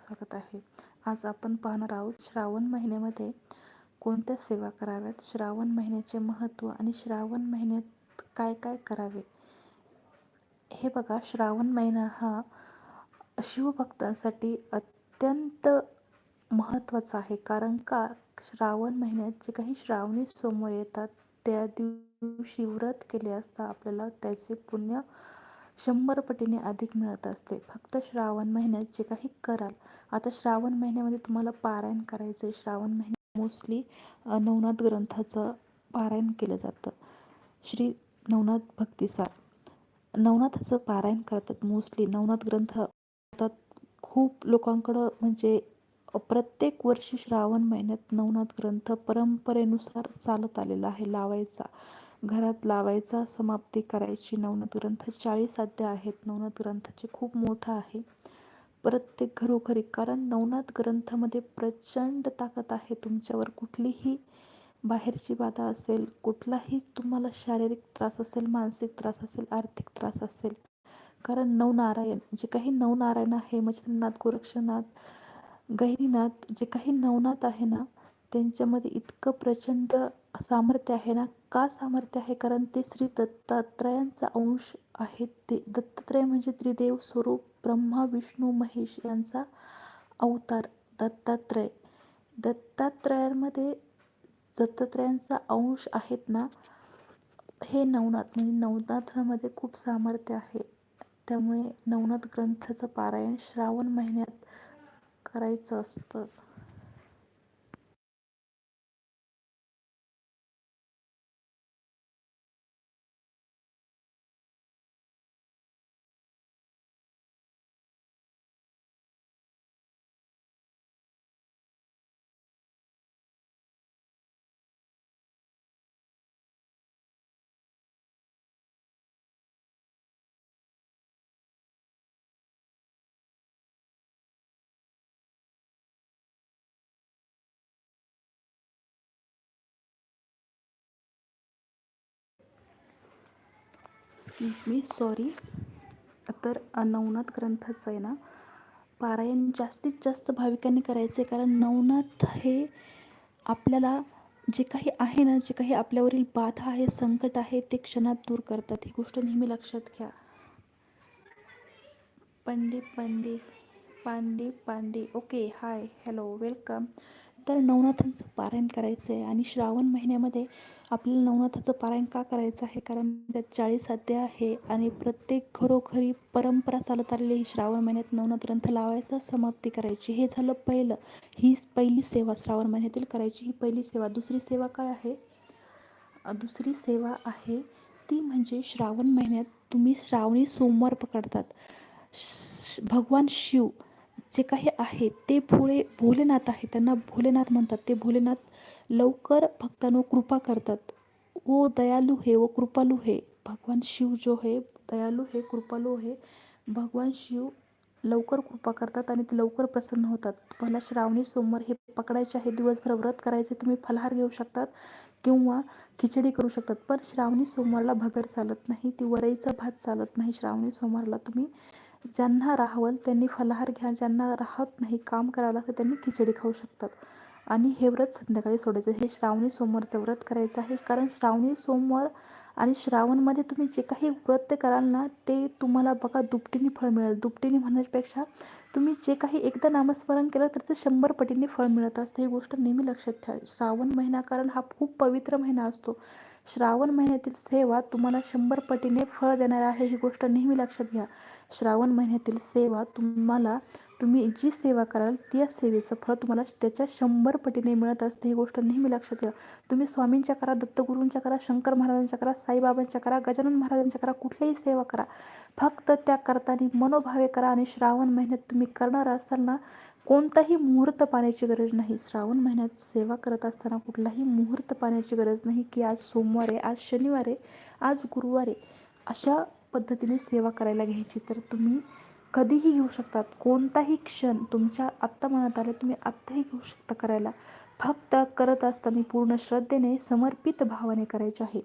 स्वागत आहे. आज आपण पाहणार आहोत श्रावण महिन्यामध्ये कोणत्या सेवा कराव्यात? श्रावण महिन्याचे महत्त्व आणि श्रावण महिन्यात काय काय करावे? हे बघा श्रावण महिना हा शिवभक्तांसाठी अत्यंत महत्त्वाचा आहे. कारण का? श्रावण महिन्यात जे काही श्रावणी सोमवार येतात त्या दिवशी व्रत केले असता आपल्याला त्याचे पुण्य शंभर पटीने अधिक मिळत असते. फक्त श्रावण महिन्यात जे काही कराल. आता श्रावण महिन्यामध्ये तुम्हाला पारायण करायचं आहे श्रावण महिन्यात मोस्टली नवनाथ ग्रंथाचं पारायण केलं जातं. श्री नवनाथ भक्तिसार नवनाथाचं पारायण करतात मोस्टली नवनाथ ग्रंथ खूप लोकांकडं म्हणजे प्रत्येक वर्षी श्रावण महिन्यात नवनाथ ग्रंथ परंपरेनुसार चालत आलेला आहे लावायचा. घरात लावायचा समाप्ती करायची. नवनाथ ग्रंथ चाळीस अध्याय आहेत. नवनाथ ग्रंथाचे खूप मोठा आहे. प्रत्येक घरोघरी कारण नवनाथ ग्रंथामध्ये प्रचंड ताकद आहे. तुमच्यावर कुठलीही बाहेरची बाधा असेल कुठलाही तुम्हाला शारीरिक त्रास असेल मानसिक त्रास असेल आर्थिक त्रास असेल कारण नवनारायण जे काही नवनारायण आहे म्हणजे मच्छिंद्रनाथ गोरक्षनाथ गहिनीनाथ जे काही नवनाथ आहे ना त्यांच्यामध्ये इतकं प्रचंड सामर्थ्य आहे ना? का सामर्थ्य आहे? कारण ते श्री दत्तात्रयांचा अंश आहेत. ते दत्तात्रय म्हणजे त्रिदेव स्वरूप ब्रह्मा विष्णू महेश यांचा अवतार. दत्तात्रय. दत्तात्रयांमध्ये दत्तात्रयांचा अंश आहेत ना? हे नवनाथ म्हणजे नवनाथामध्ये खूप सामर्थ्य आहे. त्यामुळे नवनाथ ग्रंथाचं पारायण श्रावण महिन्यात करायचं असतं. एक्सक्यूज मी सॉरी तर नवनाथ ग्रंथाचं आहे ना. पारायण जास्तीत जास्त भाविकांनी करायचं आहे कारण नवनाथ हे आपल्याला जे काही आहे ना जे काही आपल्यावरील बाधा आहे संकट आहे ते क्षणात दूर करतात. ही गोष्ट नेहमी लक्षात घ्या. Pande Pande Pande Pande. Okay hi hello welcome तर नवनाथांचं पारायण करायचं आहे आणि श्रावण महिन्यामध्ये आपल्याला नवनाथाचं पारायण का करायचं आहे? कारण त्यात चाळीस अध्याय आहे आणि प्रत्येक घरोघरी परंपरा चालत आलेली ही श्रावण महिन्यात नवनाथ ग्रंथ लावायचा समाप्ती करायची. हे झालं पहिलं. ही पहिली सेवा श्रावण महिन्यातील करायची. ही पहिली सेवा. दुसरी सेवा काय आहे? दुसरी सेवा आहे ती म्हणजे श्रावण महिन्यात तुम्ही श्रावणी सोमवार पकडतात. भगवान शिव जे काही आहे ते भोळे भोलेनाथ आहे. त्यांना भोलेनाथ म्हणतात. ते भोलेनाथ लवकर भक्तांनो कृपा करतात. वो दयालु हे वो कृपालू हे. भगवान शिव जो हे दयालू हे कृपालू हे. भगवान शिव लवकर कृपा करतात आणि ते लवकर प्रसन्न होतात. तुम्हाला श्रावणी सोमवार हे पकडायचे आहे. दिवसभर व्रत करायचे तुम्ही फलहार घेऊ शकतात किंवा खिचडी करू शकतात. पण श्रावणी सोमवारला भगर चालत नाही. ती वरईचा भात चालत नाही. श्रावणी सोमवारला तुम्ही ज्यांना राहावल त्यांनी फलाहार घ्या ज्यांना राहत नाही काम करावं लागतं त्यांनी खिचडी खाऊ शकतात. आणि हे व्रत संध्याकाळी सोडायचं. हे श्रावणी सोमवारचं व्रत करायचं आहे. कारण श्रावणी सोमवार आणि श्रावणमध्ये तुम्ही जे काही व्रत कराल ना ते तुम्हाला बघा दुपटीने फळ मिळेल. दुपटीने म्हणण्यापेक्षा तुम्ही जे काही एकदा नामस्मरण केलं त्याचं शंभर पटीने फळ मिळत असतं. ही गोष्ट नेहमी लक्षात ठेवा. श्रावण महिना कारण हा खूप पवित्र महिना असतो. श्रावण महिन्यातील सेवा तुम्हाला शंभर पटीने फळ देणार आहे ही गोष्ट नेहमी लक्षात घ्या. श्रावण महिन्यातील सेवा तुम्हाला तुम्ही जी सेवा कराल त्या सेवेचं फळ तुम्हाला त्याच्या शंभर पटीने मिळत असते ही गोष्ट नेहमी लक्षात घ्या. तुम्ही स्वामींच्या करा दत्तगुरूंच्या करा शंकर महाराजांच्या करा साईबाबांच्या करा गजानन महाराजांच्या करा कुठल्याही सेवा करा. फक्त त्या करताना मनोभावे करा आणि श्रावण महिन्यात तुम्ही करणार असाल ना कोणताही मुहूर्त पाण्याची गरज नाही. श्रावण महिन्यात सेवा करत असताना कुठलाही मुहूर्त पाण्याची गरज नाही की आज सोमवार आहे आज शनिवार आहे आज गुरुवार आहे अशा पद्धतीने सेवा करायला घ्यायची. तर तुम्ही कधीही घेऊ शकतात. कोणताही क्षण तुमच्या आत्ता मनात आले तुम्ही आत्ताही घेऊ शकता करायला. फक्त करत असताना पूर्ण श्रद्धेने समर्पित भावाने करायचे आहे.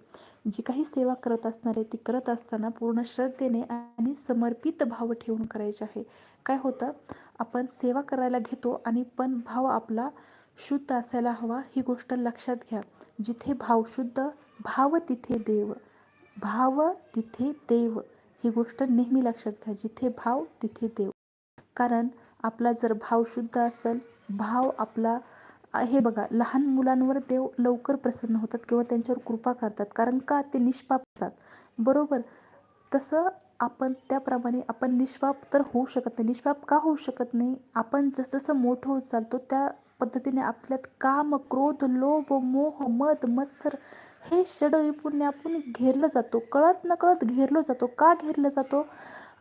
जी काही सेवा करत असणार आहे ती करत असताना पूर्ण श्रद्धेने आणि समर्पित भाव ठेवून करायचे आहे. काय होतं? आपण सेवा करायला घेतो आणि पण भाव आपला शुद्ध असायला हवा ही गोष्ट लक्षात घ्या. जिथे भाव शुद्ध भाव तिथे देव. भाव तिथे देव. ही गोष्ट नेहमी लक्षात घ्या. जिथे भाव तिथे देव. कारण आपला जर भाव शुद्ध असेल भाव आपला हे बघा लहान मुलांवर देव लवकर प्रसन्न होतात किंवा त्यांच्यावर कृपा करतात. कारण का? ते निष्पाप असतात बरोबर? तसं आपण त्याप्रमाणे आपण निष्पाप तर होऊ शकत नाही. निष्पाप का होऊ शकत नाही? आपण जसजसं मोठं होत चालतो त्या पद्धतीने आपल्यात काम क्रोध लोभ मोह मद मत्सर हे षडरिपूने आपण घेरलं जातो. कळत नकळत घेरलं जातो. का घेरलं जातो?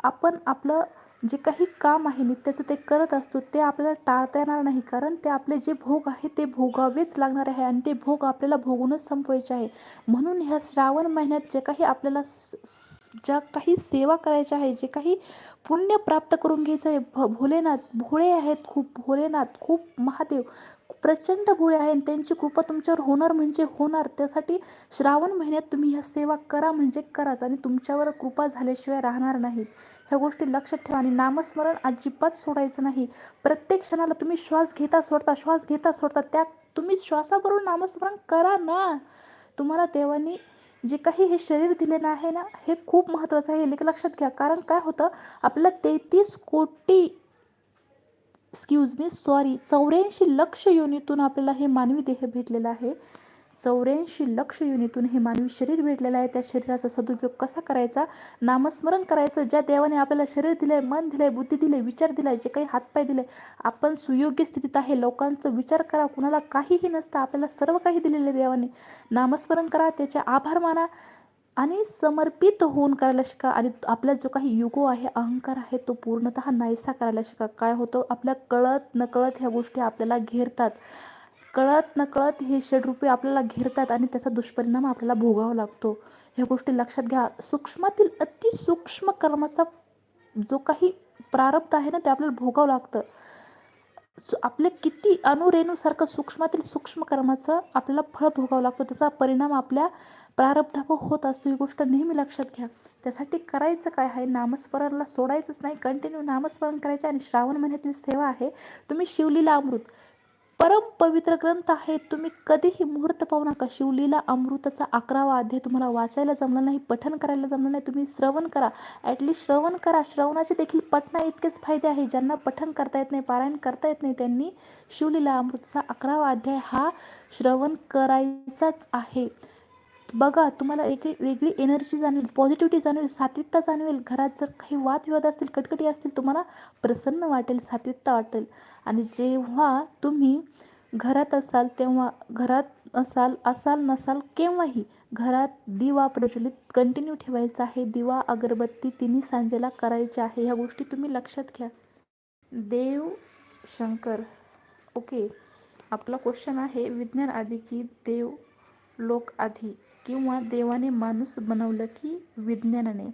आपण आपलं जे काही काम आहे नित्याचं ते करत असतो ते आपल्याला टाळता येणार नाही. कारण ते आपले जे भोग आहे ते भोगावेच लागणार आहे आणि ते भोग आपल्याला भोगूनच संपवायचे आहे. म्हणून ह्या श्रावण महिन्यात जे काही आपल्याला ज्या काही सेवा करायच्या आहे जे काही पुण्य प्राप्त करून घ्यायचं आहे भ भोलेनाथ भोळे आहेत खूप भोलेनाथ खूप महादेव प्रचंड भोळे आहे आणि त्यांची कृपा तुमच्यावर होणार म्हणजे होणार. त्यासाठी श्रावण महिन्यात तुम्ही ह्या सेवा करा म्हणजे कराच आणि तुमच्यावर कृपा झाल्याशिवाय राहणार नाहीत. ह्या गोष्टी लक्षात ठेवा आणि नामस्मरण अजिबात सोडायचं नाही. प्रत्येक क्षणाला तुम्ही श्वास घेता सोडता श्वास घेता सोडता त्या तुम्ही श्वासाबरोबर नामस्मरण करा ना. तुम्हाला देवानी जे काही हे शरीर दिलेलं आहे ना हे खूप महत्त्वाचं आहे. लेक लक्षात घ्या. कारण काय होतं आपल्याला तेहतीस कोटी एक्सक्यूज मी सॉरी चौऱ्याऐंशी लक्ष योनीतून आपल्याला हे मानवी देह भेटलेलं आहे. चौऱ्याऐंशी लक्ष युनितून हे मानवी शरीर भेटलेलं आहे. त्या शरीराचा सदुपयोग कसा करायचा? नामस्मरण करायचं. ज्या देवाने आपल्याला शरीर दिलं आहे मन दिलं आहे बुद्धी दिले विचार दिलाय जे काही हातपाय दिले आपण सुयोग्य स्थितीत आहे. लोकांचं विचार करा. कुणाला काहीही नसतं. आपल्याला सर्व काही दिलेलं आहे देवाने. नामस्मरण करा. त्याचे आभार माना आणि समर्पित होऊन करायला शिका. आणि आपला जो काही युगो आहे अहंकार आहे तो पूर्णतः नाहीसा करायला शिका. काय होतं? आपल्या कळत नकळत ह्या गोष्टी आपल्याला घेरतात. कळत नकळत हे षडरूपे आपल्याला घेरतात आणि त्याचा दुष्परिणाम आपल्याला भोगावा लागतो. ह्या गोष्टी लक्षात घ्या. सूक्ष्मातील अतिसूक्ष्म कर्माचा जो काही प्रारब्ध आहे ना ते आपल्याला भोगावं लागतं. आपले किती अणुरेणूसारखं सूक्ष्मातील सूक्ष्म कर्माचं आपल्याला फळ भोगावं लागतं. त्याचा परिणाम आपल्या प्रारब्धावर होत असतो. ही गोष्ट नेहमी लक्षात घ्या. त्यासाठी करायचं काय आहे? नामस्मरणला सोडायचंच नाही. कंटिन्यू नामस्मरण करायचं आणि श्रावण महिन्यातील सेवा आहे. तुम्ही शिवलीला अमृत. परम पवित्र ग्रंथ आहे. तुम्ही कधीही मुहूर्त पाहू नका. शिवलीला अमृताचा अकरावा अध्याय तुम्हाला वाचायला जमलं नाही पठन करायला जमलं नाही. तुम्ही श्रवण करा. ॲटलीस्ट श्रवण करा. श्रवणाचे देखील पठना इतकेच फायदे आहे. ज्यांना पठन करता येत नाही पारायण करता येत नाही त्यांनी शिवलीला अमृताचा अकरावा अध्याय हा श्रवण करायचाच आहे. बघा तुम्हाला एक वेगळी एनर्जी जाणवेल पॉझिटिव्हिटी जाणवेल सात्विकता जाणवेल. घरात जर काही वादविवाद असतील कटकटी असतील तुम्हाला प्रसन्न वाटेल सात्विकता वाटेल. आणि जेव्हा तुम्ही घरात असाल तेव्हा घरात असाल असाल नसाल केव्हाही घरात दिवा प्रज्वलित कंटिन्यू ठेवायचा आहे. दिवा अगरबत्ती तिन्ही सांजेला करायचे आहे. ह्या गोष्टी तुम्ही लक्षात घ्या. देव शंकर ओके. आपला क्वेश्चन आहे विज्ञान आधी की देव लोक आधी? किंवा देवाने माणूस बनवलं की विज्ञानाने.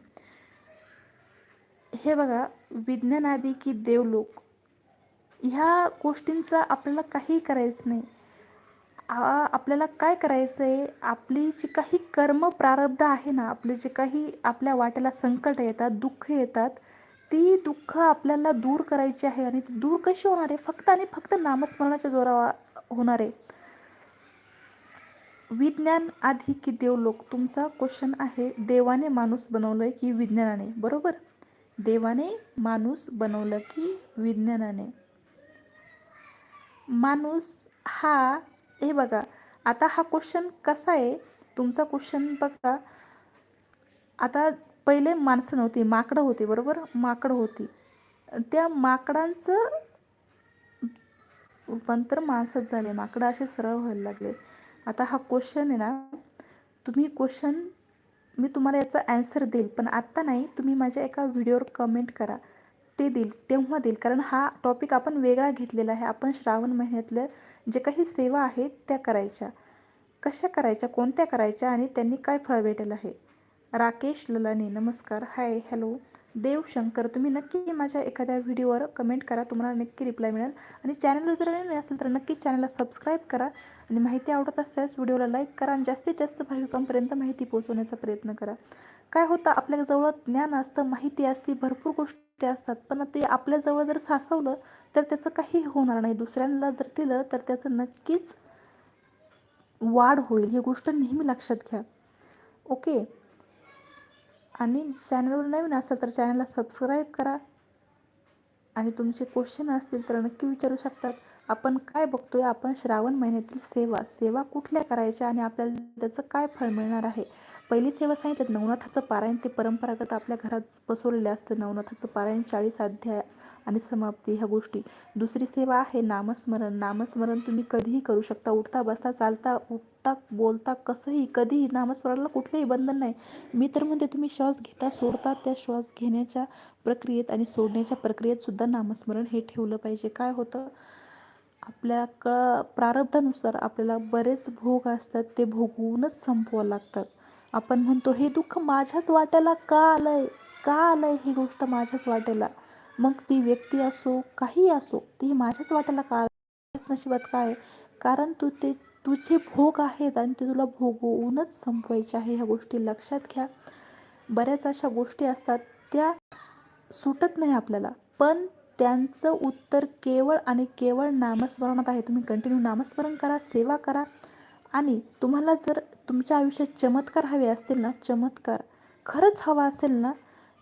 हे बघा विज्ञान आधी की देवलोक ह्या गोष्टींचा आपल्याला काही करायचं नाही. आपल्याला काय करायचं आहे आपली जी काही कर्म प्रारब्ध आहे ना आपले जे काही आपल्या वाट्याला संकट येतात दुःख येतात ती दुःख आपल्याला दूर करायची आहे आणि ती दूर कशी होणार आहे? फक्त आणि फक्त नामस्मरणाच्या जोरावर होणार आहे. विज्ञान आधी की देवलोक तुमचा क्वेश्चन आहे देवाने माणूस बनवलं आहे की विज्ञानाने. बरोबर? देवाने माणूस बनवलं की विज्ञानाने. माणूस हा हे बघा आता हा क्वेश्चन कसा आहे? तुमचा क्वेश्चन बघा आता पहिले माणसं नव्हती माकडं होती बरोबर? माकडं होती. त्या माकडांचं रूपांतर माणसात झाले माकडं असे सरळ व्हायला लागले. आता हा क्वेश्चन आहे ना तुम्ही क्वेश्चन मी तुम्हाला याचा ॲन्सर देईल पण आत्ता नाही तुम्ही माझ्या एका व्हिडिओवर कमेंट करा. ते देईल तेव्हा देईल कारण हा टॉपिक आपण वेगळा घेतलेला आहे. आपण श्रावण महिन्यातल्या जे काही सेवा आहेत त्या करायच्या. कशा करायच्या कोणत्या करायच्या आणि त्यांनी काय फळ भेटेल आहे? राकेश ललानी नमस्कार. हाय हॅलो देव शंकर तुम्ही नक्की माझ्या एखाद्या व्हिडिओवर कमेंट करा तुम्हाला नक्की रिप्लाय मिळेल. आणि चॅनलवर जर नाही असेल तर नक्की चॅनलला सबस्क्राईब करा. आणि माहिती आवडत असल्यास व्हिडिओला लाईक करा आणि जास्तीत जास्त भाविकांपर्यंत माहिती पोहोचवण्याचा प्रयत्न करा. काय होतं आपल्याजवळ ज्ञान असतं माहिती असते भरपूर गोष्टी असतात पण ते आपल्याजवळ जर साचवलं तर त्याचं काही होणार नाही. दुसऱ्यांना जर दिलं तर त्याचं नक्कीच वाढ होईल. ही गोष्ट नेहमी लक्षात घ्या. ओके आणि चॅनलवर नवीन असाल तर चॅनलला सबस्क्राईब करा. आणि तुमचे क्वेश्चन असतील तर नक्की विचारू शकतात. आपण काय बघतोय? आपण श्रावण महिन्यातील सेवा. सेवा कुठल्या करायच्या आणि आपल्याला त्याचं काय फळ मिळणार आहे? पहिली सेवा सांगितलं नवनाथाचं पारायण. ते परंपरागत आपल्या घरात बसवलेलं असतं. नवनाथाचं पारायण चाळीस अध्याय आणि समाप्ती ह्या गोष्टी. दुसरी सेवा आहे नामस्मरण. नामस्मरण तुम्ही कधीही करू शकता. उठता बसता चालता उठता बोलता कसंही कधीही नामस्मरणाला कुठलंही बंधन नाही. मी तर म्हणते तुम्ही श्वास घेता सोडता त्या श्वास घेण्याच्या प्रक्रियेत आणि सोडण्याच्या प्रक्रियेत सुद्धा नामस्मरण हे ठेवलं पाहिजे. काय होतं? आपल्या क प्रारब्धानुसार आपल्याला बरेच भोग असतात. ते भोगवूनच संपवावं लागतात. आपण म्हणतो हे दुःख माझ्याच वाट्याला का आलंय? का आलंय ही गोष्ट माझ्याच वाट्याला? मग ती व्यक्ती असो काही असो ती माझ्याच वाट्याला का नशिबात काय कारण तू ते तुझे भोग आहेत आणि ते तुला भोगवूनच संपवायचे आहे ह्या गोष्टी. लक्षात घ्या. बऱ्याच अशा गोष्टी असतात त्या सुटत नाही आपल्याला. पण त्यांचं उत्तर केवळ आणि केवळ नामस्मरणात आहे. तुम्ही कंटिन्यू नामस्मरण करा सेवा करा आणि तुम्हाला जर तुमच्या आयुष्यात चमत्कार हवे असतील ना चमत्कार खरंच हवा असेल ना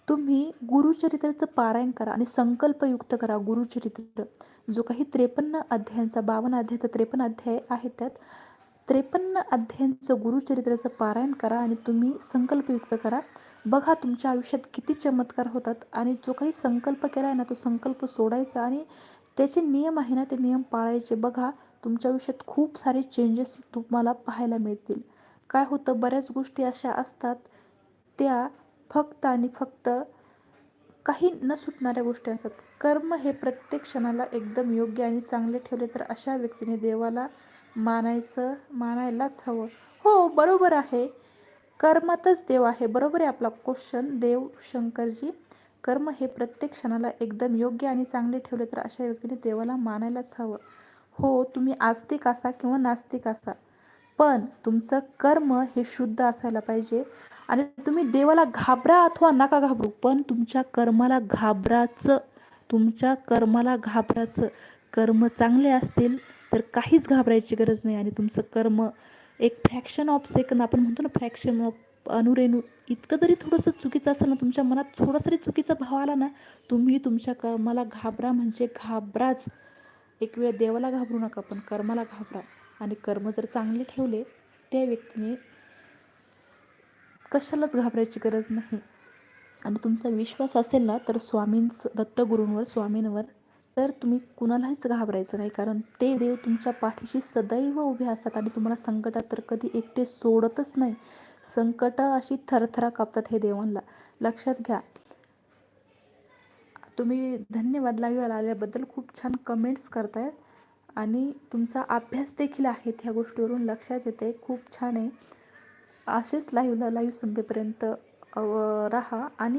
तुम्ही गुरुचरित्राचं पारायण करा आणि संकल्पयुक्त करा गुरुचरित्र. जो काही त्रेपन्न अध्यायांचा बावन्न अध्यायाचा त्रेपन्न अध्याय आहे त्यात त्रेपन्न अध्यायांचं गुरुचरित्राचं पारायण करा आणि तुम्ही संकल्पयुक्त करा. बघा तुमच्या आयुष्यात किती चमत्कार होतात आणि जो काही संकल्प केला आहे ना तो संकल्प सोडायचा आणि त्याचे नियम आहे ना ते नियम पाळायचे. बघा तुमच्या आयुष्यात खूप सारे चेंजेस तुम्हाला पाहायला मिळतील. काय होतं? बऱ्याच गोष्टी अशा असतात त्या फक्त आणि फक्त काही न सुटणाऱ्या गोष्टी असतात. कर्म हे प्रत्येक क्षणाला एकदम योग्य आणि चांगले ठेवले तर अशा व्यक्तीने देवाला मानायचं मानायलाच हवं. हो बरोबर आहे. कर्मातच देव आहे. बरोबर आहे आपला क्वेश्चन देव शंकरजी कर्म हे प्रत्येक क्षणाला एकदम योग्य आणि चांगले ठेवले तर अशा व्यक्तीने देवाला मानायलाच हवं. हो तुम्ही आस्तिक असा किंवा नास्तिक असा. पण तुमचं कर्म हे शुद्ध असायला पाहिजे. आणि तुम्ही देवाला घाबरा अथवा नका घाबरू पण तुमच्या कर्माला घाबराचं तुमच्या कर्माला घाबराचं. कर्म चांगले असतील तर काहीच घाबरायची गरज नाही आणि तुमचं कर्म एक फ्रॅक्शन ऑफ सेकंद आपण म्हणतो ना फ्रॅक्शन ऑफ अनुरेणू इतकं जरी थोडंसं चुकीचं असेल ना तुमच्या मनात थोडासा तरी चुकीचा भाव आला ना तुम्ही तुमच्या कर्माला घाबरा म्हणजे घाबराच. एक वेळ देवाला घाबरू नका पण कर्माला घाबरा. आणि कर्म जर चांगले ठेवले त्या व्यक्तीने कशालाच घाबरायची गरज नाही. आणि तुमचा विश्वास असेल ना तर स्वामींच दत्तगुरूंवर स्वामींवर तर तुम्ही कुणालाच घाबरायचं नाही. कारण ते देव तुमच्या पाठीशी सदैव उभे असतात आणि तुम्हाला संकटात तर कधी एकटे सोडतच नाही. संकट अशी थरथरा कापतात हे देवांना लक्षात घ्या. तुम्ही धन्यवाद लाईव्ह आल्याबद्दल खूप छान कमेंट्स करतायत आणि तुमचा अभ्यास देखील आहेत ह्या गोष्टीवरून लक्षात येते खूप छान आहे. असेच लाईव्हला लाईव्ह संपेपर्यंत राहा. आणि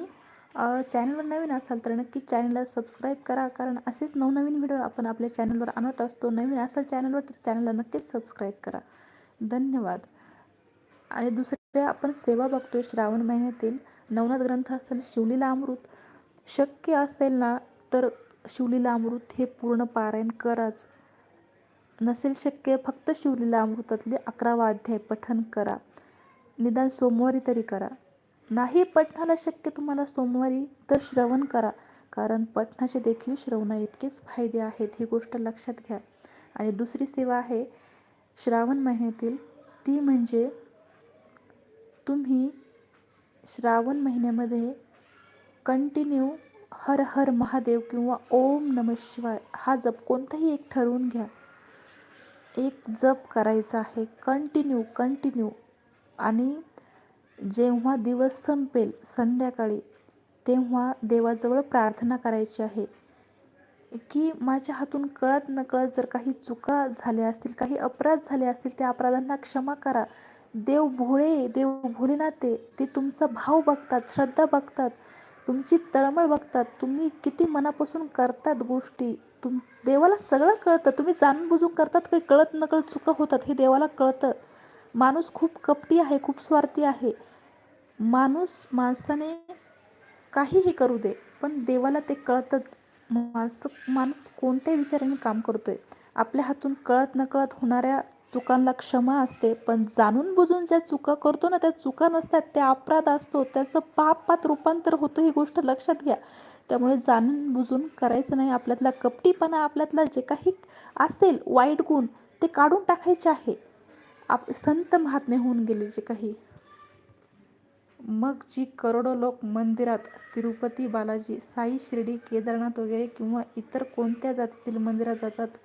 चॅनलवर नवीन असाल तर नक्की चॅनलला सबस्क्राईब करा. कारण असेच नवनवीन व्हिडिओ आपण आपल्या चॅनलवर आणत असतो. नवीन असाल चॅनलवर तर चॅनलला नक्कीच सबस्क्राईब करा. धन्यवाद. आणि दुसरे आपण सेवा बघतोय श्रावण महिन्यातील. नवनाथ ग्रंथ असेल शिवलीला अमृत. शक्य असेल ना तर शिवलीला अमृत हे पूर्ण पारायण कराच. नसेल शक्य फक्त शिवलीला अमृतातले अकरावा अध्याय पठन करा. निदान सोमवारी तरी करा. नाही पठणाला शक्य तुम्हाला सोमवारी तर श्रवण करा. कारण पठणाचे देखील श्रवणा इतकेच फायदे आहेत ही गोष्ट लक्षात घ्या. आणि दुसरी सेवा आहे श्रावण महिन्यातील ती म्हणजे तुम्ही श्रावण महिन्यामध्ये कंटिन्यू हर हर महादेव किंवा ओम नम शिवाय हा जप कोणताही एक ठरवून घ्या. एक जप करायचा आहे कंटिन्यू कंटिन्यू. आणि जेव्हा दिवस संपेल संध्याकाळी तेव्हा देवाजवळ प्रार्थना करायची आहे की माझ्या हातून कळत नकळत जर काही चुका झाल्या असतील काही अपराध झाले असतील त्या अपराधांना क्षमा करा. देव भोळे देव भोलेनाथे ते तुमचा भाव बघतात श्रद्धा बघतात तुमची तळमळ बघतात. तुम्ही किती मनापासून करतात गोष्टी? तुम देवाला सगळं कळतं. तुम्ही जाणून बुजून करतात काही कळत नकळत चुका होतात हे देवाला कळतं. माणूस खूप कपटी आहे खूप स्वार्थी आहे. माणूस माणसाने काहीही करू दे पण देवाला ते कळतच. माणसं माणूस कोणत्याही विचाराने काम करतोय. आपल्या हातून कळत नकळत होणाऱ्या चुकांना क्षमा असते पण जाणून बुजून ज्या चुका करतो ना त्या चुका नसतात त्या अपराध असतो. त्याचं पापात रूपांतर होतं ही गोष्ट लक्षात घ्या. त्यामुळे जाणून बुजून करायचं नाही. आपल्यातला कपटीपणा आपल्यातला जे काही असेल वाईट गुण ते काढून टाकायचे आहे. आप संत महात्मे होऊन गेले जे काही. मग जी करोडो लोक मंदिरात तिरुपती बालाजी साई शिर्डी केदारनाथ वगैरे किंवा इतर कोणत्या जातीतील मंदिरात जातात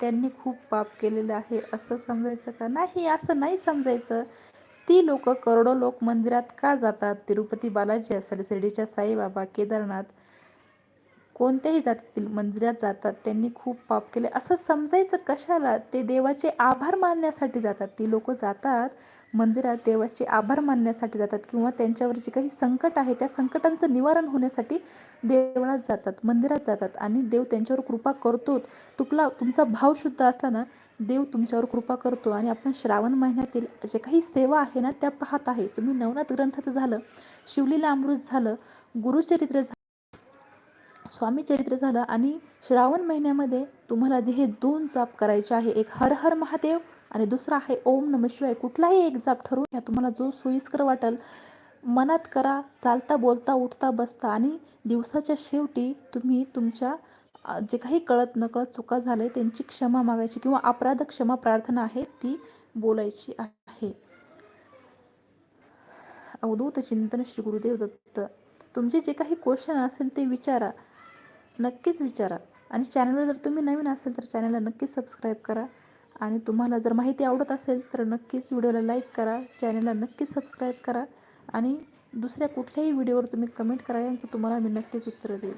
त्यांनी खूप पाप केलेलं आहे. असं समजायचं का? नाही असं नाही समजायचं. ती लोक करोडो लोक मंदिरात का जातात? तिरुपती बालाजी असेल शिर्डीच्या साईबाबा केदारनाथ कोणत्याही जातीतील मंदिरात जातात त्यांनी खूप पाप केले. असं समजायचं कशाला? ते देवाचे आभार मानण्यासाठी जातात. ती लोक जातात मंदिरात देवाचे आभार मानण्यासाठी जातात किंवा त्यांच्यावर जे काही संकट आहे त्या संकटांचं निवारण होण्यासाठी देवळात जातात मंदिरात जातात आणि देव त्यांच्यावर कृपा करतोच. तुकला तुमचा भाव शुद्ध असला ना देव तुमच्यावर कृपा करतो आणि आपण श्रावण महिन्यातील जे काही सेवा आहे ना त्या पाहत आहे. तुम्ही नवनाथ ग्रंथाचं झालं शिवलीला अमृत झालं गुरुचरित्र झालं. स्वामी चरित्र झालं आणि श्रावण महिन्यामध्ये तुम्हाला हे दोन जाप करायचे आहे. एक हर हर महादेव आणि दुसरा आहे ओम नम शिवाय. कुठलाही एक जाप ठरवून घ्या. तुम्हाला जो सोयीस्कर वाटेल मनात करा चालता बोलता उठता बसता आणि दिवसाच्या शेवटी तुम्ही तुमच्या जे काही कळत नकळत चुका झाले त्यांची क्षमा मागायची किंवा अपराध क्षमा प्रार्थना आहे ती बोलायची आहे. अवधूत चिंतन श्री गुरुदेव दत्त. तुमचे जे काही क्वेश्चन असेल ते विचारा. नक्कीच विचारा. आणि चॅनलवर जर तुम्ही नवीन असेल तर चॅनलला नक्कीच सबस्क्राईब करा. आणि तुम्हाला जर माहिती आवडत असेल तर नक्कीच व्हिडिओला लाईक करा. चॅनलला नक्कीच सबस्क्राईब करा. आणि दुसऱ्या कुठल्याही व्हिडिओवर तुम्ही कमेंट करा यांचं तुम्हाला मी नक्कीच उत्तर देईल.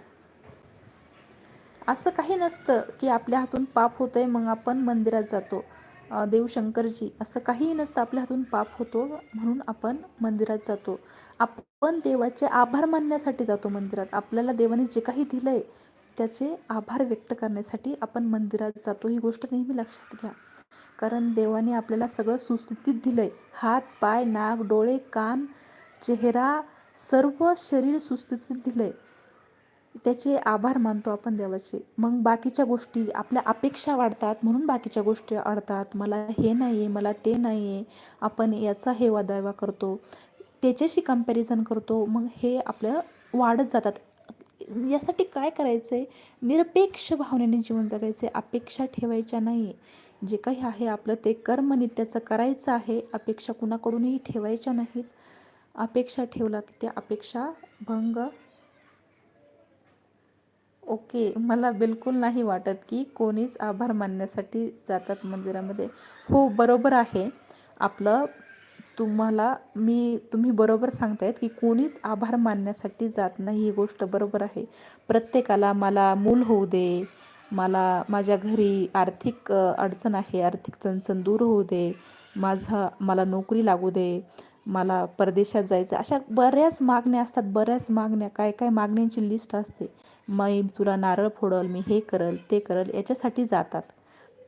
असं काही नसतं की आपल्या हातून पाप होतं आहे मग आपण मंदिरात जातो. देवशंकरजी असं काहीही नसतं आपल्या हातून पाप होतो म्हणून आपण मंदिरात जातो. आपण देवाचे आभार मानण्यासाठी जातो मंदिरात. आपल्याला देवाने जे काही दिलं आहे त्याचे आभार व्यक्त करण्यासाठी आपण मंदिरात जातो. ही गोष्ट नेहमी लक्षात घ्या. कारण देवाने आपल्याला सगळं सुस्थितीत दिलं आहे हात पाय नाक डोळे कान चेहरा सर्व शरीर सुस्थितीत दिलं आहे त्याचे आभार मानतो आपण देवाचे. मग बाकीच्या गोष्टी आपल्या अपेक्षा वाढतात. म्हणून बाकीच्या गोष्टी अडतात. मला हे नाही आहे मला ते नाही आहे आपण याचा हे वादावा करतो. त्याच्याशी कंपॅरिझन करतो. मग हे आपलं वाढत जातात. यासाठी काय करायचं आहे निरपेक्ष भावनेने जीवन जगायचं आहे अपेक्षा ठेवायच्या नाही जे काही आहे आपलं ते कर्म नित्याचं करायचं आहे अपेक्षा कुणाकडूनही ठेवायच्या नाहीत. अपेक्षा ठेवला की त्या अपेक्षा भंग. ओके मला बिलकुल नाही वाटत की कोणीच आभार मानण्यासाठी जातात मंदिरामध्ये. हो बरोबर आहे. आपलं तुम्हाला मी तुम्ही बरोबर सांगतायत की कोणीच आभार मानण्यासाठी जात नाही. ही गोष्ट बरोबर आहे. प्रत्येकाला मला मूल होऊ दे. मला माझ्या घरी आर्थिक अडचण आहे. आर्थिक चणचण दूर होऊ दे. माझा मला नोकरी लागू दे. मला परदेशात जायचं अशा बऱ्याच मागण्या असतात. बऱ्याच मागण्या. काय काय मागण्यांची लिस्ट असते. मी तुला नारळ फोडल मी हे करल ते करल याच्यासाठी जातात.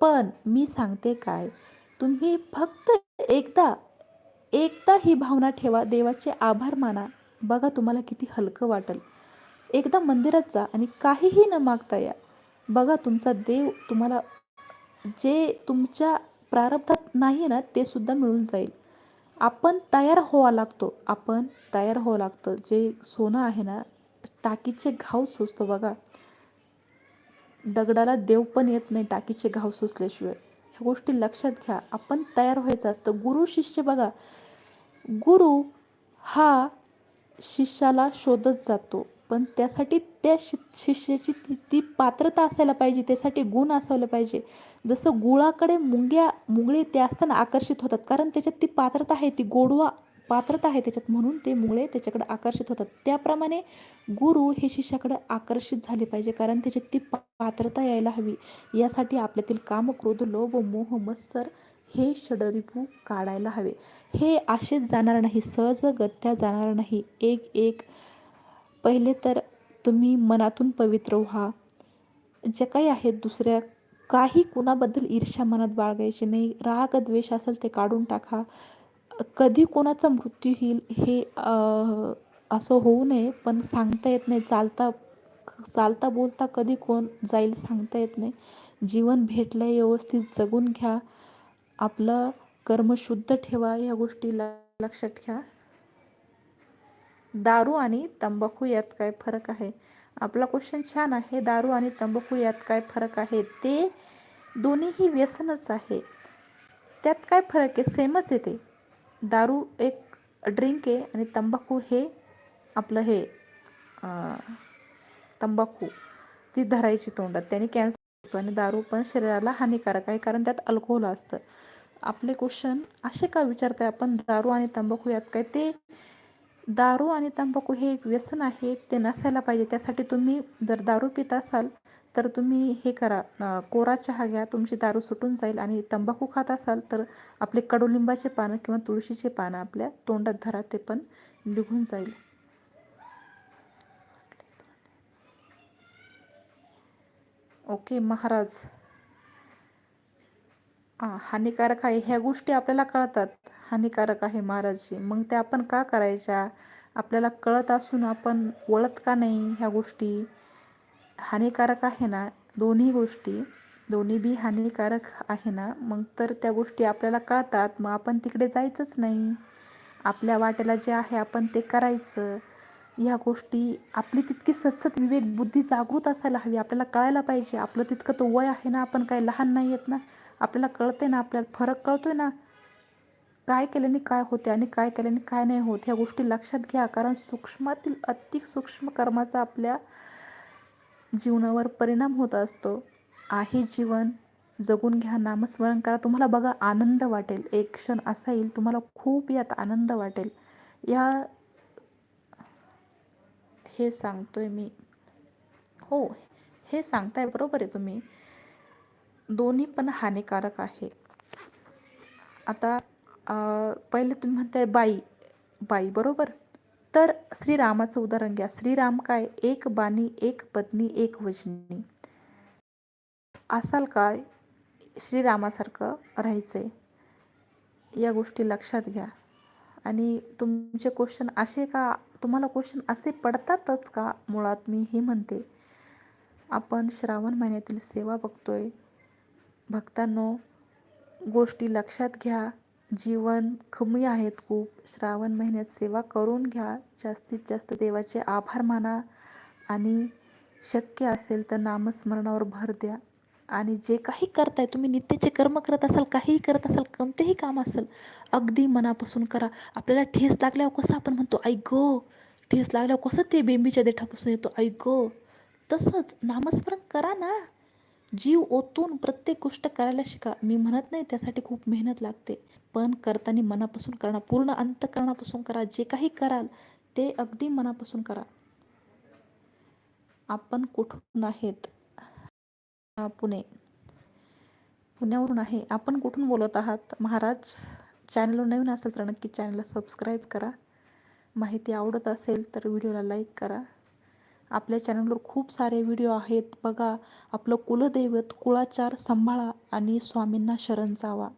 पण मी सांगते काय? तुम्ही फक्त एकदा एकदा ही भावना ठेवा देवाचे आभार माना. बघा तुम्हाला किती हलकं वाटेल. एकदा मंदिरात जा आणि काहीही न मागता या. बघा तुमचा देव तुम्हाला जे तुमच्या प्रारब्धात नाही ना ते सुद्धा मिळून जाईल. आपण तयार होवा लागतो. आपण तयार होवं लागतं. जे सोनं आहे ना टाकीचे घाव सोसतो बघा. दगडाला देव पण येत नाही टाकीचे घाव सोसल्याशिवाय. ह्या गोष्टी लक्षात घ्या. आपण तयार व्हायचं असतं. गुरु शिष्य बघा. गुरु हा शिष्याला शोधत जातो. पण त्यासाठी त्या शि शिष्याची ती ती पात्रता असायला पाहिजे. त्यासाठी गुण असायला पाहिजे. जसं गुळाकडे मुंग्या मुंगळे ते असताना आकर्षित होतात. कारण त्याच्यात ती पात्रता आहे ती गोडवा पात्रता आहे त्याच्यात. म्हणून ते मुळे त्याच्याकडे आकर्षित होतात. त्याप्रमाणे गुरु हे शिष्याकडे आकर्षित झाले पाहिजे. कारण त्याच्यात ती पात्रता यायला हवी. यासाठी आपल्यातील काम क्रोध लोभ मोह मत्सर हे षडरिपू काढायला हवे. हे असेच जाणार नाही सहजगत्या जाणार नाही. एक एक. पहिले तर तुम्ही मनातून पवित्र व्हा. जे काही आहेत दुसऱ्या काही कुणाबद्दल ईर्ष्या मनात बाळगायची नाही. राग द्वेष असेल ते काढून टाका. कधी कोणाचा मृत्यू होईल हे असं होऊ नये पण सांगता येत नाही. चालता चालता बोलता कधी कोण जाईल सांगता येत नाही. जीवन भेटलं व्यवस्थित जगून घ्या. आपलं कर्म शुद्ध ठेवा या गोष्टीला लक्षात घ्या. दारू आणि तंबाखू यात काय फरक आहे? आपला क्वेश्चन छान आहे. दारू आणि तंबाखू यात काय फरक आहे? ते दोन्हीही व्यसनच आहे. त्यात काय फरक आहे? सेमच आहे ते. दारू एक ड्रिंक आहे आणि तंबाखू हे आपलं हे तंबाखू ती धरायची तोंडात. त्याने कॅन्सर शकतो आणि दारू पण शरीराला हानिकारक आहे कारण त्यात अल्कोहोल असतं. आपले क्वेश्चन असे का विचारताय आपण? दारू आणि तंबाखू यात काय? ते दारू आणि तंबाखू हे एक व्यसन आहे ते नसायला पाहिजे. त्यासाठी तुम्ही जर दारू पित असाल तर तुम्ही हे करा. कोरा चहा घ्या तुमची दारू सुटून जाईल. आणि तंबाखू खात असाल तर आपले कडुलिंबाचे पानं किंवा तुळशीचे पानं आपल्या तोंडात धरा ते पण निघून जाईल. ओके महाराज. हां हानिकारक आहे. ह्या गोष्टी आपल्याला कळतात. हानिकारक आहे महाराजजी. मग त्या आपण का करायच्या? आपल्याला कळत असून आपण वळत का नाही ह्या गोष्टी? हानिकारक आहे ना दोन्ही गोष्टी. दोन्ही बी हानिकारक आहे ना मग तर त्या गोष्टी आपल्याला कळतात. मग आपण तिकडे जायचंच नाही. आपल्या वाटेला जे आहे आपण ते करायचं. ह्या गोष्टी आपली तितकी सतसत विवेक बुद्धी जागृत असायला हवी. आपल्याला कळायला पाहिजे. आपलं तितकं तो वय आहे ना आपण काय लहान नाही आहेत ना. आपल्याला कळतंय ना आपल्याला फरक कळतोय ना. काय केल्याने काय होते आणि काय केल्याने काय नाही होत ह्या गोष्टी लक्षात घ्या. कारण सूक्ष्मातील अति सूक्ष्म कर्माचा आपल्या जीवनावर परिणाम होत असतो. आहे जीवन जगून घ्या नामस्मरण करा. तुम्हाला बघा आनंद वाटेल. एक क्षण असा येईल तुम्हाला खूप यात आनंद वाटेल. या हे सांगतोय मी. हो हे सांगताय बरोबर आहे तुम्ही. दोन्ही पण हानिकारक आहे. आता पहिले तुम्ही म्हणताय बाई बाई बरोबर? तर श्रीरामाचं उदाहरण घ्या. श्रीराम काय? एक बाणी एक पत्नी एक वजनी. असाल काय? श्रीरामासारखं राहायचंय. या गोष्टी लक्षात घ्या. आणि तुमचे क्वेश्चन असे का? तुम्हाला क्वेश्चन असे पडतातच का? मुळात मी हे म्हणते. आपण श्रावण महिन्यातील सेवा बघतोय. भक्तांनो गोष्टी लक्षात घ्या. जीवन कमी आहेत खूप. श्रावण महिन्यात सेवा करून घ्या. जास्तीत जास्त देवाचे आभार माना. आणि शक्य असेल तर नामस्मरणावर भर द्या. आणि जे काही करताय तुम्ही नित्याचे कर्म करत असाल काहीही करत असाल कोणतेही काम असेल अगदी मनापासून करा. आपल्याला ठेस लागल्यावर कसं आपण म्हणतो ऐक गो ठेस लागल्यावर कसं ते बेंबीच्या देठापासून येतो? ऐक गो. तसंच नामस्मरण करा ना. जीव ओतून प्रत्येक गोष्ट करायला शिका. मी म्हणत नाही त्यासाठी खूप मेहनत लागते. पण करताना मनापासून करा पूर्ण अंतकरणापासून करा. जे काही कराल ते अगदी मनापासून करा. आपण कुठून आहेत? पुणे. पुण्यावरून आहे. आपण कुठून बोलत आहात? महाराज चॅनलवर नवीन असेल तर नक्की चॅनलला सबस्क्राईब करा. माहिती आवडत असेल तर व्हिडिओला लाईक करा. आपल्या चॅनलवर खूप सारे व्हिडिओ आहेत. बघा आपलं कुलदैवत कुळाचार सांभाळा आणि स्वामींना शरण जावा.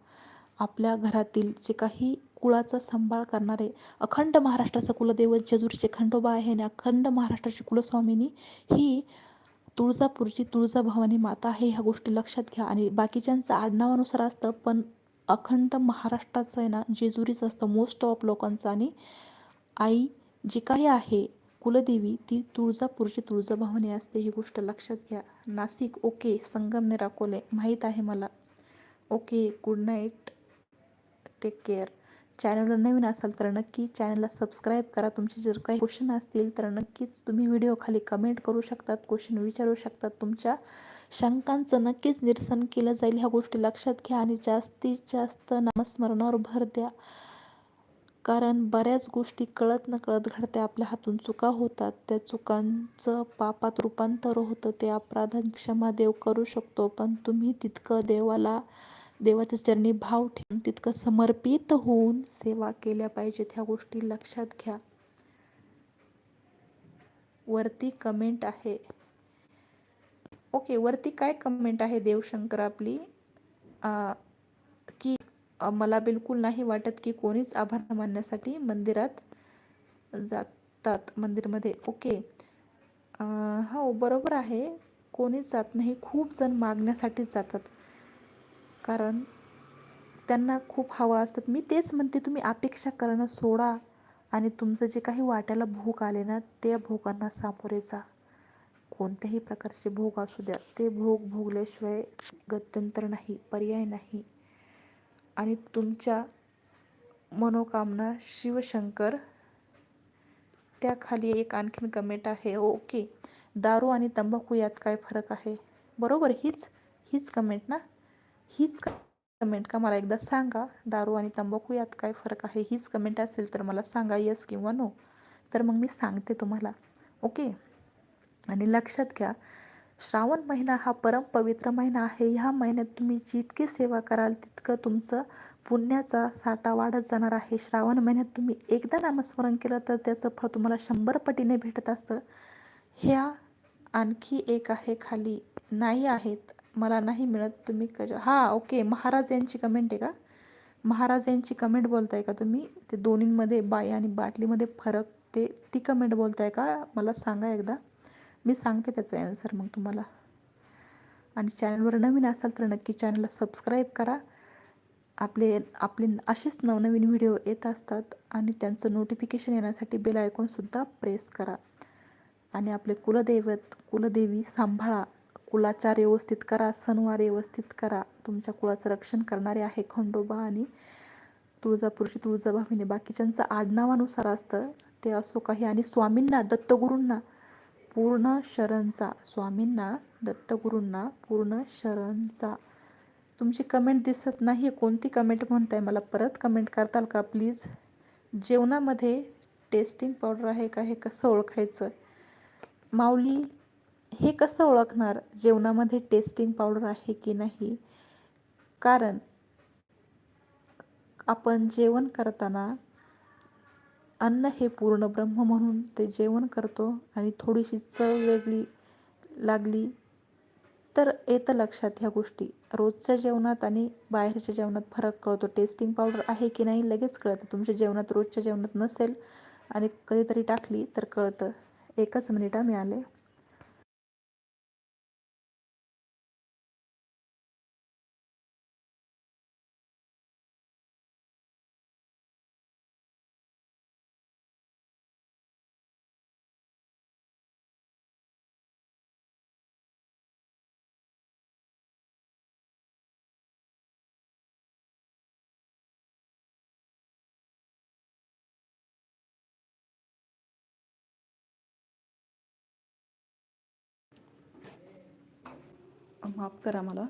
आपल्या घरातील जे काही कुळाचा सांभाळ करणारे अखंड महाराष्ट्राचं कुलदैवत जेजुरीचे खंडोबा आहे आणि अखंड महाराष्ट्राची कुलस्वामिनी ही तुळजापूरची तुळजाभवानी माता आहे ह्या गोष्टी लक्षात घ्या. आणि बाकीच्यांचं आडनावानुसार असतं पण अखंड महाराष्ट्राचं आहे ना जेजुरीचं असतं मोस्ट ऑफ लोकांचं. आणि आई जी काही आहे कुलदेवी ती तुळजापूरची तुळजाभवानी असते ही गोष्ट लक्षात घ्या. नाशिक ओके संगमनेर अकोले माहीत आहे मला. Okay good night take care चॅनलवर नवीन असाल तर नक्की चॅनलला सबस्क्राईब करा. तुमचे जर काही क्वेश्चन असतील तर नक्कीच तुम्ही व्हिडिओ खाली कमेंट करू शकतात क्वेश्चन विचारू शकतात. तुमच्या शंकांचं नक्कीच निरसन केलं जाईल. ह्या गोष्टी लक्षात घ्या आणि जास्तीत जास्त नामस्मरणावर भर द्या. कारण बऱ्याच गोष्टी कळत न कळत घडत्या आपल्या हातून चुका होतात. त्या चुकांचं पापात रूपांतर होतं. ते अपराधात क्षमा देव करू शकतो. पण तुम्ही तितकं देवाला देवाच्या चरणी भाव ठेवून तितकं समर्पित होऊन सेवा केल्या पाहिजेत ह्या गोष्टी लक्षात घ्या. वरती कमेंट आहे. ओके वरती काय कमेंट आहे देवशंकर आपली? की मला बिलकुल नाही वाटत की कोणीच आभार मानण्यासाठी मंदिरात जातात मंदिरमध्ये. ओके हो बरोबर आहे. कोणीच जात नाही खूप जण मागण्यासाठीच जातात. कारण त्यांना खूप हवं असतात मी तेच म्हणते तुम्ही अपेक्षा करणं सोडा आणि तुमचं जे काही वाट्याला भूक आले ना त्या भोगांना सामोरे जा. कोणत्याही प्रकारचे भोग असू द्या. ते भोग भोगल्याशिवाय गत्यंतर नाही पर्याय नाही. आणि तुमच्या मनोकामना शिवशंकर त्याखाली एक आणखीन कमेंट आहे. ओके दारू आणि तंबाखू यात काय फरक आहे? बरोबर हीच हीच कमेंट ना? हीच कमेंट का मला एकदा सांगा? दारू आणि तंबाखू यात काय फरक आहे? हीच कमेंट असेल तर मला सांगा येस किंवा नो तर मग मी सांगते तुम्हाला. ओके आणि लक्षात घ्या श्रावण महिना हा परमपवित्र महिना आहे. ह्या महिन्यात तुम्ही जितकी सेवा कराल तितकं तुमचं पुण्याचा साठा वाढत जाणार आहे. श्रावण महिन्यात तुम्ही एकदा नामस्मरण केलं तर त्याचं फळ तुम्हाला शंभर पटीने भेटत असतं. ह्या आणखी एक आहे खाली. नाही आहेत मला नाही मिळत तुम्ही कशा हां ओके महाराज यांची कमेंट आहे का? महाराज यांची कमेंट बोलताय का तुम्ही? ते दोन्हींमध्ये बाई आणि बाटलीमध्ये फरक ते ती कमेंट बोलताय का? मला सांगा एकदा. मी सांगते त्याचा ॲन्सर मग तुम्हाला. आणि चॅनलवर नवीन असाल तर नक्की चॅनलला सबस्क्राईब करा. आपले आपले असेच नवनवीन व्हिडिओ येत असतात आणि त्यांचं नोटिफिकेशन येण्यासाठी बेल आयकॉनसुद्धा प्रेस करा. आणि आपले कुलदैवत कुलदेवी सांभाळा. कुलाचार व्यवस्थित करा सणवार व्यवस्थित करा. तुमच्या कुळाचं रक्षण करणारे आहे खंडोबा आणि तुळजापूरची तुळजाभाविनी. बाकीच्यांचं आडनावानुसार असतं. ते असो काही. आणि स्वामींना दत्तगुरूंना पूर्ण शरणचा. स्वामींना दत्तगुरूंना पूर्ण शरणचा. तुमची कमेंट दिसत नाही कोणती कमेंट म्हणताय? मला परत कमेंट करताल का? प्लीज. जेवणामध्ये टेस्टिंग पावडर आहे का? हे कसं ओळखायचं? माऊली हे कसं ओळखणार? जेवणामध्ये टेस्टिंग पावडर आहे की नाही? कारण आपण जेवण करताना अन्न हे पूर्ण ब्रह्म म्हणून ते जेवण करतो आणि थोडीशी चव वेगळी लागली तर येतं लक्षात ह्या गोष्टी. रोजच्या जेवणात आणि बाहेरच्या जेवणात फरक कळतो. टेस्टिंग पावडर आहे की नाही लगेच कळतं. तुमच्या जेवणात रोजच्या जेवणात नसेल आणि कधीतरी टाकली तर कळतं. एकच मिनिटा मी माफ करा मला.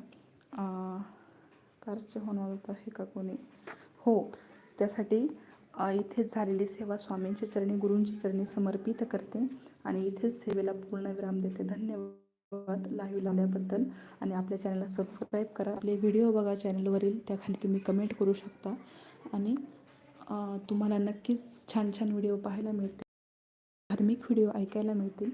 कारचे होणार आहे का कोणी? हो त्यासाठी इथेच झालेली सेवा स्वामींच्या चरणी गुरूंच्या चरणी समर्पित करते आणि इथेच सेवेला पूर्ण विराम देते. धन्यवाद लाईव्ह लावल्याबद्दल. आणि आपल्या चॅनलला सबस्क्राईब करा. आपले व्हिडिओ बघा चॅनलवरील त्याखाली तुम्ही कमेंट करू शकता. आणि तुम्हाला नक्कीच छान छान व्हिडिओ पाहायला मिळतील. धार्मिक व्हिडिओ ऐकायला मिळतील.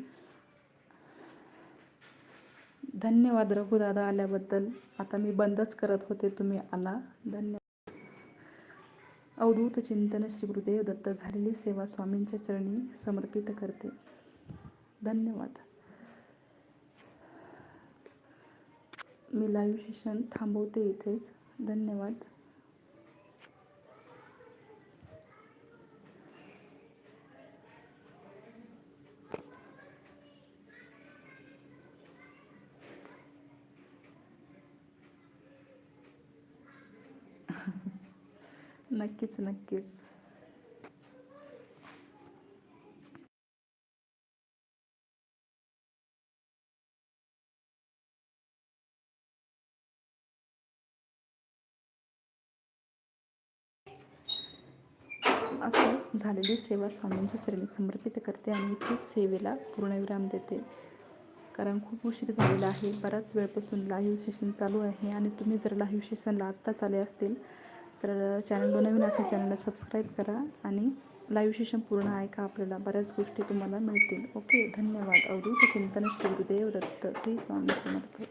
धन्यवाद रघुदादा आल्याबद्दल. आता मी बंदच करत होते तुम्ही आला. धन्यवाद. अवधूत चिंतन श्री गुरुदेव दत्त झालेली सेवा स्वामींच्या चरणी समर्पित करते. धन्यवाद. मी लाईव्ह सेशन थांबवते इथेच. धन्यवाद. नक्कीच नक्कीच. असं झालेली सेवा स्वामींच्या चरणी समर्पित करते आणि इथे सेवेला पूर्णविराम देते. कारण खूप उशीर झालेला आहे. बराच वेळपासून लाईव्ह सेशन चालू आहे आणि तुम्ही जर लाईव्ह सेशनला आत्ताच आले असतील तर चॅनल नवीन असेल चॅनलला सबस्क्राईब करा आणि लाईव्ह सेशन पूर्ण ऐका आपल्याला बऱ्याच गोष्टी तुम्हाला मिळतील. ओके धन्यवाद. अवधूत चिंतन श्री गुरुदेव दत्त श्री स्वामी समर्थ.